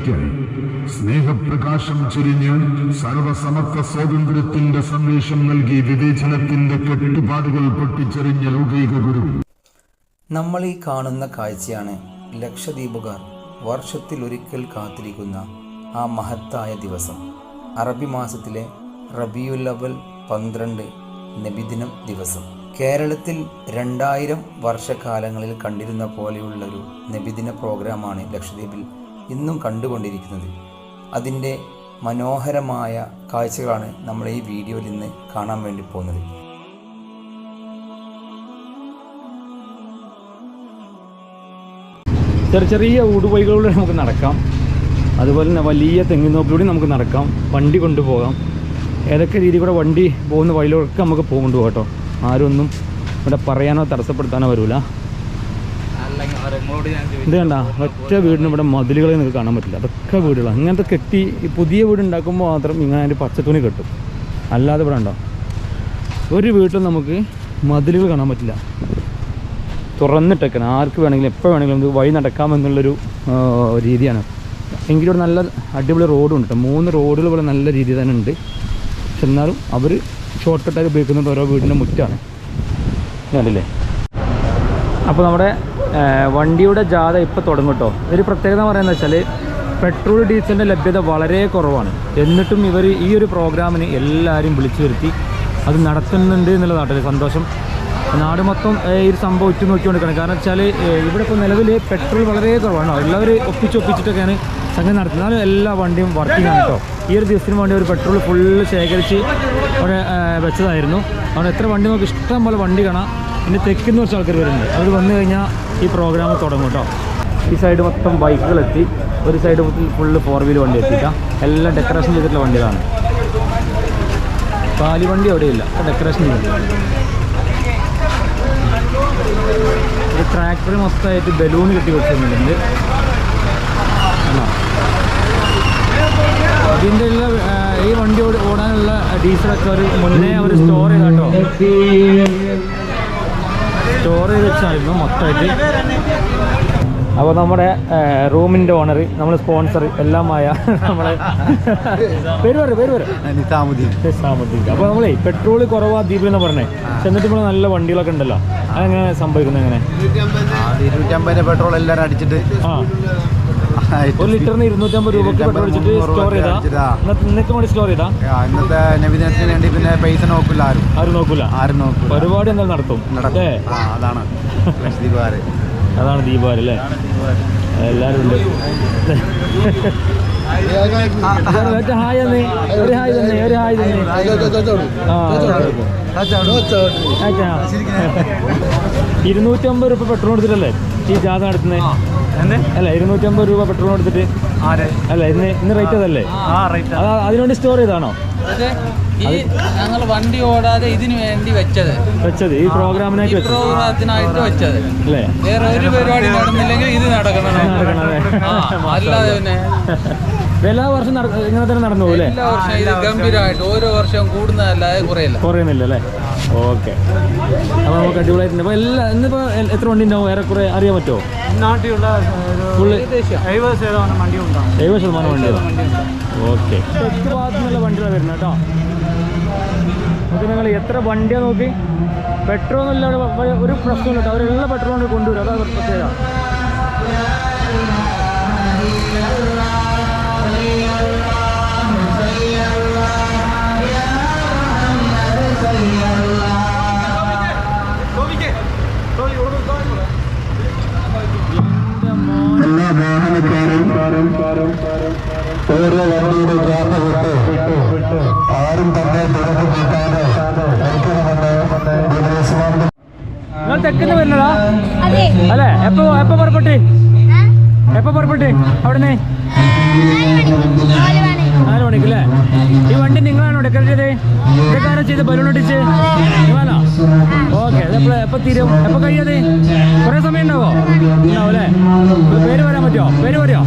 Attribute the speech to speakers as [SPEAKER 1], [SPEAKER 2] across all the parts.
[SPEAKER 1] തമോഗർഭങ്ങളിലേക്ക് സ്നേഹപ്രകാശം ചൊരിഞ്ഞ് സർവസമത്വ സ്വാതന്ത്ര്യത്തിന്റെ സന്ദേശം നൽകി വിവേചനത്തിന്റെ കെട്ടുപാടുകൾ പൊട്ടിച്ചെറിഞ്ഞ ലൗകിക ഗുരു.
[SPEAKER 2] നമ്മൾ ഈ കാണുന്ന കാഴ്ചയാണ് ലക്ഷദ്വീപുകാർ വർഷത്തിൽ ഒരിക്കൽ കാത്തിരിക്കുന്ന ആ മഹത്തായ ദിവസം. അറബി മാസത്തിലെ റബിയുൽ അവൽ പന്ത്രണ്ട് നബിദിനം ദിവസം. കേരളത്തിൽ രണ്ടായിരം വർഷക്കാലങ്ങളിൽ കണ്ടിരുന്ന പോലെയുള്ളൊരു നബിദിന പ്രോഗ്രാമാണ് ലക്ഷദ്വീപിൽ ഇന്നും കണ്ടുകൊണ്ടിരിക്കുന്നത്. അതിന്റെ മനോഹരമായ കാഴ്ചകളാണ് നമ്മൾ ഈ വീഡിയോയിൽ ഇന്ന് കാണാൻ വേണ്ടി പോകുന്നത്.
[SPEAKER 3] ചെറിയ ചെറിയ ഊടുവഴികളിലൂടെ നമുക്ക് നടക്കാം. അതുപോലെ തന്നെ വലിയ തെങ്ങിനോപ്പിലൂടെ നമുക്ക് നടക്കാം. വണ്ടി കൊണ്ടുപോകാം. ഏതൊക്കെ രീതിയിൽ കൂടെ വണ്ടി പോകുന്ന വഴിയിലൊക്കെ നമുക്ക് പോകുന്നുണ്ട് കേട്ടോ. ആരും ഒന്നും ഇവിടെ പറയാനോ തടസ്സപ്പെടുത്താനോ വരില്ല ഇത് കണ്ട ഒറ്റ വീടിന് ഇവിടെ മതിലുകളെ നിങ്ങൾക്ക് കാണാൻ പറ്റില്ല. അതൊക്കെ വീടുകളാണ് ഇങ്ങനത്തെ കെട്ടി പുതിയ വീട് ഉണ്ടാക്കുമ്പോൾ മാത്രം ഇങ്ങനെ അതിന്റെ പച്ചത്തുണി കെട്ടും. അല്ലാതെ ഇവിടെ ഉണ്ടോ? ഒരു വീട്ടിലും നമുക്ക് മതിലുകൾ കാണാൻ പറ്റില്ല. തുറന്നിട്ടേക്കണം. ആർക്ക് വേണമെങ്കിലും എപ്പോൾ വേണമെങ്കിലും നമുക്ക് വഴി നടക്കാമെന്നുള്ളൊരു രീതിയാണ്. എങ്കിലും ഇവിടെ നല്ല അടിപൊളി റോഡും ഉണ്ട് മൂന്ന് റോഡുകൾ ഇവിടെ നല്ല രീതിയിൽ തന്നെ ഉണ്ട്. പക്ഷെ എന്നാലും അവർ ഷോർട്ട് കട്ടായി ഉപയോഗിക്കുന്നത് ഓരോ വീടിന്റെ മുറ്റാണ്. കണ്ടില്ലേ? അപ്പോൾ നമ്മുടെ വണ്ടിയുടെ ജാഥ ഇപ്പോൾ തുടങ്ങും കേട്ടോ ഒരു പ്രത്യേകത പറയുന്നത് വെച്ചാൽ പെട്രോൾ ഡീസലിന്റെ ലഭ്യത വളരെ കുറവാണ്. എന്നിട്ടും ഇവർ ഈ ഒരു പ്രോഗ്രാമിന് എല്ലാവരും വിളിച്ചു വരുത്തി അത് നടത്തുന്നുണ്ട് എന്നുള്ളതാണ് സന്തോഷം. നാട് മൊത്തം ഈ ഒരു സംഭവം ഉറ്റു നോക്കിക്കൊണ്ടിരിക്കണം കാരണം വെച്ചാൽ ഇവിടെ ഇപ്പോൾ നിലവിൽ പെട്രോൾ വളരെ കുറവാണ്. എല്ലാവരും ഒപ്പിച്ചൊപ്പിച്ചിട്ടൊക്കെയാണ് സംഘം നടത്തുന്നത്. എല്ലാ വണ്ടിയും വർക്കിംഗ് ആണ് കേട്ടോ ഈ ഒരു ദിവസത്തിന് വേണ്ടി ഒരു പെട്രോൾ ഫുള്ള് ശേഖരിച്ച് അവിടെ വെച്ചതായിരുന്നു. അവിടെ എത്ര വണ്ടി നമുക്ക് ഇഷ്ടം പോലെ വണ്ടി കാണാം. പിന്നെ തെക്കുന്ന കുറച്ച് ആൾക്കാർ വരുന്നുണ്ട്. അവർ വന്നു കഴിഞ്ഞാൽ ഈ പ്രോഗ്രാം തുടങ്ങും കേട്ടോ ഈ സൈഡ് മൊത്തം ബൈക്കുകൾ എത്തി ഒരു സൈഡ് ഫുള്ള് ഫോർ വീലർ വണ്ടി എത്തിയിട്ടാ. എല്ലാം ഡെക്കറേഷൻ ചെയ്തിട്ടുള്ള വണ്ടികളാണ്. കാലി വണ്ടി അവിടെയില്ല. ഡെക്കറേഷൻ ചെയ്തിട്ടുണ്ട് ഈ ട്രാക്ടർ മൊത്തമായിട്ട് ബലൂൺ കെട്ടി വെച്ചിട്ടുണ്ട്. ഇതിന്റെ ഉള്ള ഈ വണ്ടി ഓടാനുള്ള ഡീസലൊക്കെ അവർ മുന്നേ അവർ സ്റ്റോർ ചെയ്താട്ടോ. ചെയ്ത് വെച്ചായിരുന്നു മൊത്തമായിട്ട് അപ്പോൾ നമ്മുടെ റൂമിന്റെ ഓണർ നമ്മൾ സ്പോൺസർ എല്ലാമായ നമ്മളെ പേര് പറയും പേര് പറയും.
[SPEAKER 4] നിസാമുദ്ദീൻ.
[SPEAKER 3] അപ്പോൾ നമ്മളേ പെട്രോൾ കുറവാ ദ്വീപിൽ എന്ന് പറഞ്ഞേ. എന്നിട്ട് ഇപ്പോൾ നല്ല വണ്ടികളൊക്കെ ഉണ്ടല്ലോ. അതെങ്ങനെ സംഭവിക്കുന്നത് എങ്ങനെ?
[SPEAKER 4] പെട്രോൾ എല്ലാവരും അടിച്ചിട്ട്.
[SPEAKER 3] ആ. ഒരു ലിറ്ററിന് ഇരുന്നൂറ്റമ്പത് രൂപക്ക് പെട്രോൾ അടിച്ചിട്ട് സ്റ്റോർ ചെയ്താ? ഇന്നത്തെ വേണ്ടി സ്റ്റോർ ചെയ്താ?
[SPEAKER 4] ആ, ഇന്നത്തെ നബിദിനത്തിന് വേണ്ടി പിന്നെ പൈസ നോക്കില്ല ആരും.
[SPEAKER 3] ആരും നോക്കില്ല
[SPEAKER 4] ആരും നോക്കില്ല
[SPEAKER 3] പരിപാടി എന്തായാലും നടത്തും.
[SPEAKER 4] നടക്കും അതാണ്. ലക്ഷദ്വീപുകാര്
[SPEAKER 3] അതാണ് ദീപാവലി അല്ലേ? എല്ലാവരും ഉണ്ട്. മറ്റേ ഹായ് തന്നെ. ഒരു ഹായ് തന്നെ ഒരു ഹായ് തന്നെ. ഇരുന്നൂറ്റമ്പത് രൂപ പെട്രോൾ എടുത്തിട്ടല്ലേ? ഈ ജാഥ നടത്തുന്നത് അല്ല ഇരുന്നൂറ്റമ്പത് രൂപ പെട്രോൾ എടുത്തിട്ട് അല്ല ഇന്ന് ഇന്ന് റേറ്റ് അതല്ലേ? അത് അതിനുവേണ്ടി സ്റ്റോർ ചെയ്താണോ
[SPEAKER 5] ഈ ഞങ്ങൾ വണ്ടി ഓടാതെ ഇതിനു വേണ്ടി വെച്ചത്.
[SPEAKER 3] വെച്ചത് ഈ പ്രോഗ്രാമിനായിട്ട്
[SPEAKER 5] പ്രോഗ്രാമത്തിനായിട്ട് വെച്ചത്.
[SPEAKER 3] അല്ലേ?
[SPEAKER 5] വേറെ ഒരു പരിപാടി നടന്നില്ലെങ്കിൽ ഇത് നടക്കണം. ആ, അല്ലാതെ പിന്നെ
[SPEAKER 3] എല്ലാ വർഷം ഇങ്ങനെ തന്നെ നടന്നു
[SPEAKER 5] എല്ലാ വർഷവും ഇത് ഗംഭീരമായിട്ട്. ഓരോ വർഷവും കൂടുന്നതല്ലാതെ കുറയില്ല.
[SPEAKER 3] കുറയുന്നില്ല അല്ലേ ഓക്കെ. അപ്പോൾ നമുക്ക് അടിപൊളിയായിട്ടുണ്ട്. അപ്പോൾ എല്ലാ ഇന്നിപ്പോൾ എത്ര വണ്ടി ഉണ്ടാവും? ഏറെക്കുറെ അറിയാൻ പറ്റുമോ
[SPEAKER 6] നാട്ടിലുള്ള എഴുപത് ശതമാനം വണ്ടി ഉണ്ടാവും.
[SPEAKER 3] എഴുപത് ശതമാനം വണ്ടിയാണ് ഓക്കെ. തെക്ക് വണ്ടികളാണ് വരുന്നത് കേട്ടോ. നോക്കി നിങ്ങൾ എത്ര വണ്ടിയാണ് നോക്കി? പെട്രോൾ ഒന്നും ഇല്ലാതെ വ- വ- ഒരു പ്രശ്നമില്ല അവരെല്ലാം പെട്രോൾ കൊണ്ട് കൊണ്ടുവരും. അതാണ് പ്രത്യേകത. തെക്കുന്ന വരുന്നതാ? അല്ലേ? എപ്പോ എപ്പോ പുറപ്പെട്ട്? എപ്പോ പുറപ്പെട്ട്? അവിടുന്ന്?
[SPEAKER 7] നാല് മണി
[SPEAKER 3] മണിക്ക് അല്ലേ? ഈ വണ്ടി നിങ്ങളാണോ ഡെക്കറേറ്റ് ചെയ്തത്? ഇതൊക്കെ ചെയ്ത് ബലൂൺ ഒട്ടിച്ച് നിങ്ങളാണോ? ഓക്കെ എപ്പോൾ എപ്പോൾ തീരും? എപ്പോൾ കഴിയത്? കുറേ സമയം ഉണ്ടാവോ? ഉണ്ടാവും അല്ലേ? പേര് പറയാൻ പറ്റുമോ? പേര് പറയോ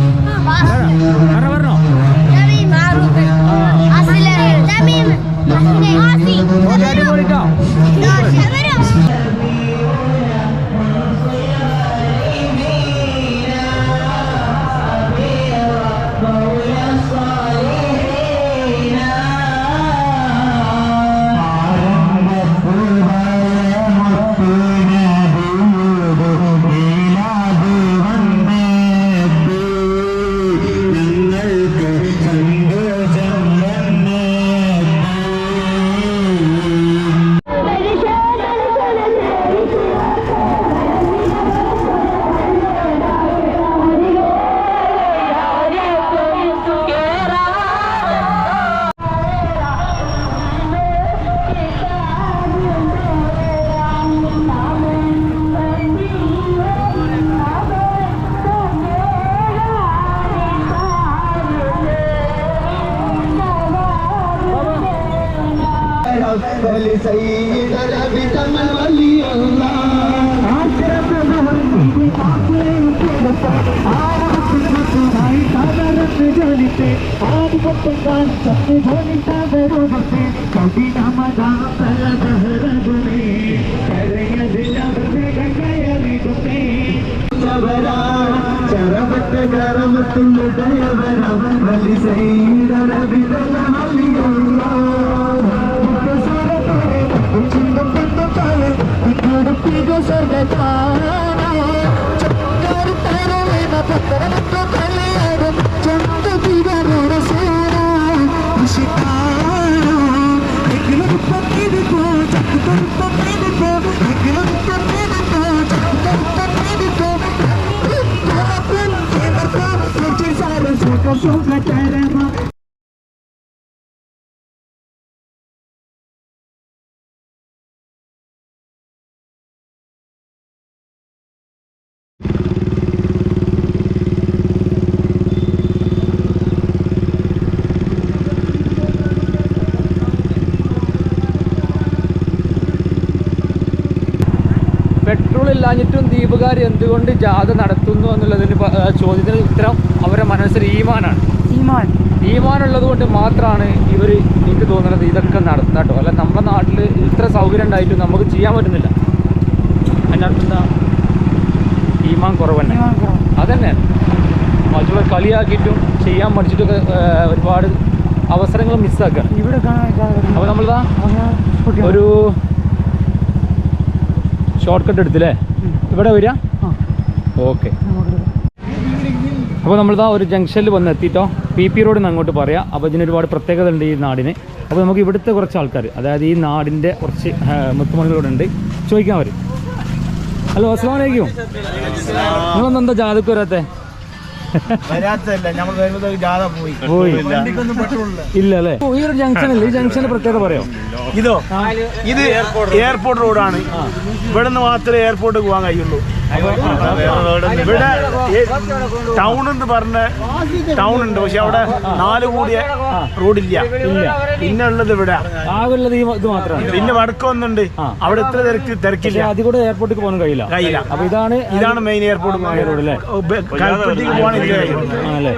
[SPEAKER 3] బలి సైదర
[SPEAKER 7] విటమల్ వలి అల్లా ఆశరత మహర్ని
[SPEAKER 3] పాకులే ఉకేదత
[SPEAKER 1] ఆవతిరుతు నై సాదరత జలితే ఆదిపట్టంగా సత్య ధోనిత వెరుగతే కవి నమదా సల దహరదునే కరయ
[SPEAKER 3] దిన బలి సైదర విటమల్ వలి అల్లా Don't let that ഇല്ലാഞ്ഞിട്ടും ദ്വീപുകാർ എന്തുകൊണ്ട് ജാഥ നടത്തുന്നു എന്നുള്ളതിന് ചോദ്യത്തിന് ഉത്തരം അവരുടെ മനസ്സിൽ ഈമാനാണ്.
[SPEAKER 6] ഈമാൻ.
[SPEAKER 3] ഈമാൻ ഉള്ളത് കൊണ്ട് മാത്രമാണ് ഇവർ എനിക്ക് തോന്നുന്നത് ഇതൊക്കെ നടത്തുന്നത് കേട്ടോ അല്ല നമ്മുടെ നാട്ടിൽ ഇത്ര സൗകര്യം ഉണ്ടായിട്ടും നമുക്ക് ചെയ്യാൻ പറ്റുന്നില്ല. അർത്ഥം ഈമാൻ കുറവ് തന്നെ
[SPEAKER 6] ഈമാൻ കുറവ്.
[SPEAKER 3] അതന്നെ. മറ്റുള്ള കളിയാക്കിയിട്ടും ചെയ്യാൻ പഠിച്ചിട്ടൊക്കെ ഒരുപാട് അവസരങ്ങൾ മിസ്സാക്കുകയാണ്
[SPEAKER 6] ഇവിടെ
[SPEAKER 3] അപ്പോൾ നമ്മളിതാ ഒരു ഷോർട്ട് കട്ട് എടുത്തില്ലേ? ഇവിടെ വരിക? ഓക്കെ. അപ്പോൾ നമ്മളിതാ ഒരു ജംഗ്ഷനിൽ വന്ന് എത്തിയിട്ടോ പി പി റോഡിൽ നിന്ന് അങ്ങോട്ട് പറയാം. അപ്പോൾ ഇതിനൊരുപാട് പ്രത്യേകത ഉണ്ട് ഈ നാടിന്. അപ്പോൾ നമുക്ക് ഇവിടുത്തെ കുറച്ച് ആൾക്കാർ അതായത് ഈ നാടിന്റെ കുറച്ച് മുത്തുമണികളോടുണ്ട് ചോദിക്കാൻ വരും. ഹലോ അസ്സാം വലൈക്കും നിങ്ങളൊന്നെന്താ ജാതക്ക് വരാത്തെ?
[SPEAKER 4] വരാത്തല്ല നമ്മൾ ജാഥ പോയി.
[SPEAKER 3] പോയി. ഇല്ല അല്ലേ ഈ ഒരു ജംഗ്ഷനിൽ ഈ ജംഗ്ഷന്റെ പ്രത്യേകത പറയോ
[SPEAKER 8] ഇതോ ഇത് എയർപോർട്ട് റോഡാണ്. ഇവിടെ നിന്ന് മാത്രമേ എയർപോർട്ട് പോകാൻ കഴിയുള്ളൂ. ഇവിടെ ടൗൺ എന്ന് പറഞ്ഞ ടൗൺ ഉണ്ട്. പക്ഷെ അവിടെ നാല് കൂടിയ റോഡില്ല
[SPEAKER 3] ഇല്ല.
[SPEAKER 8] പിന്നെ ഉള്ളത് ഇവിടെ.
[SPEAKER 3] ആകുള്ളത് ഇത് മാത്രമാണ്.
[SPEAKER 8] പിന്നെ വടക്കൊന്നുണ്ട് അവിടെ ഇത്ര തിരക്ക് തിരക്കില്ല.
[SPEAKER 3] അതിൽ കൂടെ എയർപോർട്ടിൽ പോകാൻ കഴിയില്ല.
[SPEAKER 8] കഴിയില്ല.
[SPEAKER 3] അപ്പൊ ഇതാണ്
[SPEAKER 8] ഇതാണ് മെയിൻ എയർപോർട്ട് പോകാൻ
[SPEAKER 3] റോഡ് അല്ലേ?
[SPEAKER 8] കൽപ്പറ്റയ്ക്ക് പോകാൻ കഴിയും
[SPEAKER 3] ആണല്ലേ?